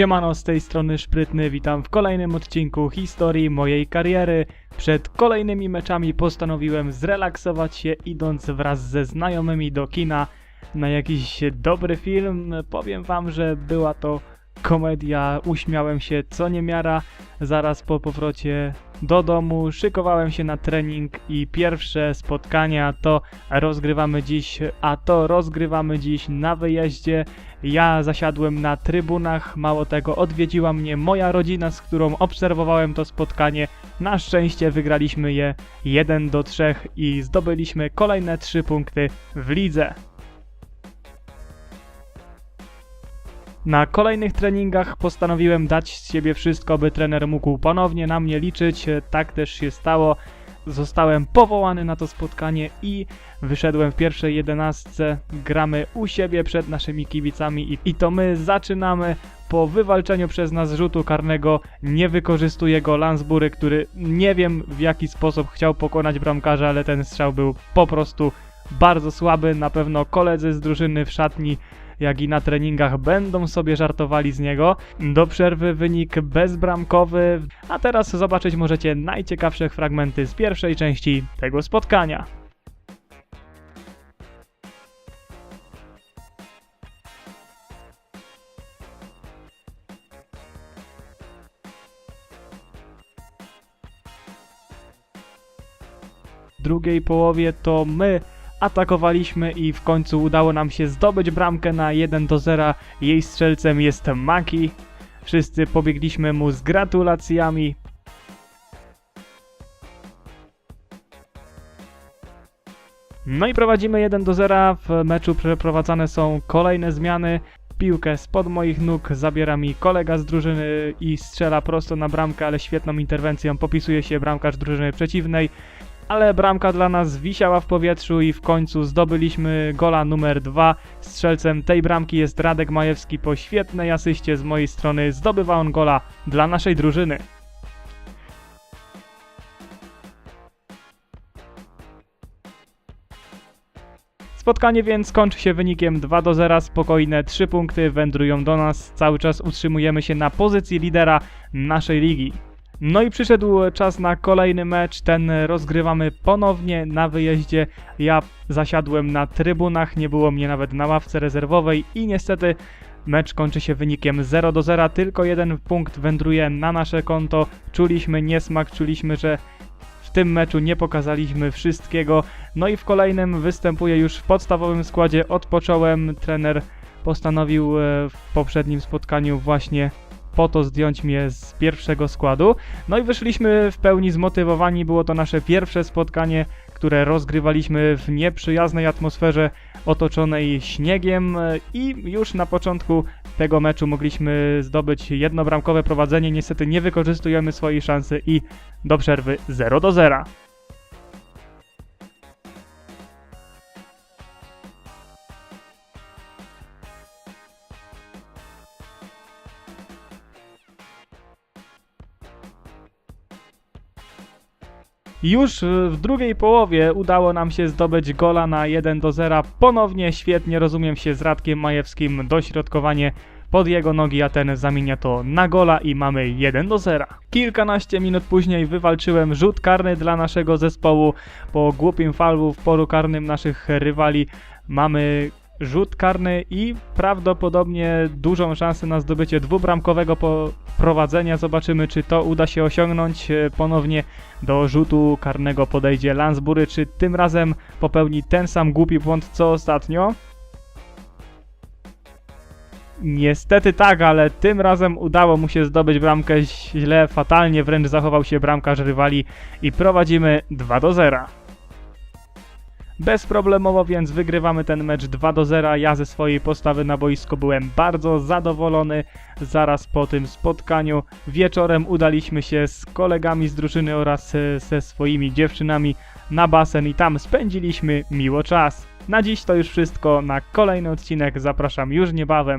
Siemano, z tej strony Szprytny, witam w kolejnym odcinku historii mojej kariery. Przed kolejnymi meczami postanowiłem zrelaksować się idąc wraz ze znajomymi do kina na jakiś dobry film. Powiem wam, że była to komedia, uśmiałem się co niemiara. Zaraz po powrocie do domu szykowałem się na trening i pierwsze spotkania to rozgrywamy dziś, a to rozgrywamy dziś na wyjeździe. Ja zasiadłem na trybunach, mało tego odwiedziła mnie moja rodzina, z którą obserwowałem to spotkanie. Na szczęście wygraliśmy je 1 do 3 i zdobyliśmy kolejne 3 punkty w lidze. Na kolejnych treningach postanowiłem dać z siebie wszystko, by trener mógł ponownie na mnie liczyć. Tak też się stało. Zostałem powołany na to spotkanie i wyszedłem w pierwszej jedenastce. Gramy u siebie przed naszymi kibicami i, to my zaczynamy. Po wywalczeniu przez nas rzutu karnego nie wykorzystuje go Lansbury, który nie wiem w jaki sposób chciał pokonać bramkarza, ale ten strzał był po prostu bardzo słaby. Na pewno koledzy z drużyny w szatni jak i na treningach będą sobie żartowali z niego. Do przerwy wynik bezbramkowy, a teraz zobaczyć możecie najciekawsze fragmenty z pierwszej części tego spotkania. Drugiej połowie to my atakowaliśmy i w końcu udało nam się zdobyć bramkę na 1 do 0. Jej strzelcem jest Maki. Wszyscy pobiegliśmy mu z gratulacjami. No i prowadzimy 1 do 0. W meczu przeprowadzane są kolejne zmiany. Piłkę spod moich nóg zabiera mi kolega z drużyny i strzela prosto na bramkę, ale świetną interwencją popisuje się bramkarz drużyny przeciwnej ale bramka dla nas wisiała w powietrzu i w końcu zdobyliśmy gola numer dwa. Strzelcem tej bramki jest Radek Majewski po świetnej asyście z mojej strony. Zdobywa on gola dla naszej drużyny. Spotkanie więc kończy się wynikiem 2 do 0, spokojne 3 punkty wędrują do nas. Cały czas utrzymujemy się na pozycji lidera naszej ligi. No i przyszedł czas na kolejny mecz, ten rozgrywamy ponownie na wyjeździe. Ja zasiadłem na trybunach, nie było mnie nawet na ławce rezerwowej i niestety mecz kończy się wynikiem 0 do 0, tylko jeden punkt wędruje na nasze konto. Czuliśmy niesmak, czuliśmy, że w tym meczu nie pokazaliśmy wszystkiego. No i w kolejnym występuję już w podstawowym składzie, odpocząłem, trener postanowił e, w poprzednim spotkaniu właśnie po to zdjąć mnie z pierwszego składu. No i wyszliśmy w pełni zmotywowani. Było to nasze pierwsze spotkanie, które rozgrywaliśmy w nieprzyjaznej atmosferze otoczonej śniegiem i już na początku tego meczu mogliśmy zdobyć jednobramkowe prowadzenie. Niestety nie wykorzystujemy swojej szansy i do przerwy 0 do 0. Już w drugiej połowie udało nam się zdobyć gola na 1 do 0. Ponownie świetnie rozumiem się z Radkiem Majewskim. Dośrodkowanie pod jego nogi, a ten zamienia to na gola i mamy 1 do 0. Kilkanaście minut później wywalczyłem rzut karny dla naszego zespołu. Po głupim falu w polu karnym naszych rywali mamy rzut karny i prawdopodobnie dużą szansę na zdobycie dwubramkowego prowadzenia. Zobaczymy, czy to uda się osiągnąć. E, ponownie do rzutu karnego podejdzie Lansbury, czy tym razem popełni ten sam głupi błąd co ostatnio. Niestety tak, ale tym razem udało mu się zdobyć bramkę źle, fatalnie wręcz zachował się bramkarz rywali i prowadzimy 2 do 0 bezproblemowo, więc wygrywamy ten mecz 2 do 0. Ja ze swojej postawy na boisku byłem bardzo zadowolony. Zaraz po tym spotkaniu wieczorem udaliśmy się z kolegami z drużyny oraz e, ze swoimi dziewczynami na basen i tam spędziliśmy miło czas. Na dziś to już wszystko, na kolejny odcinek zapraszam już niebawem.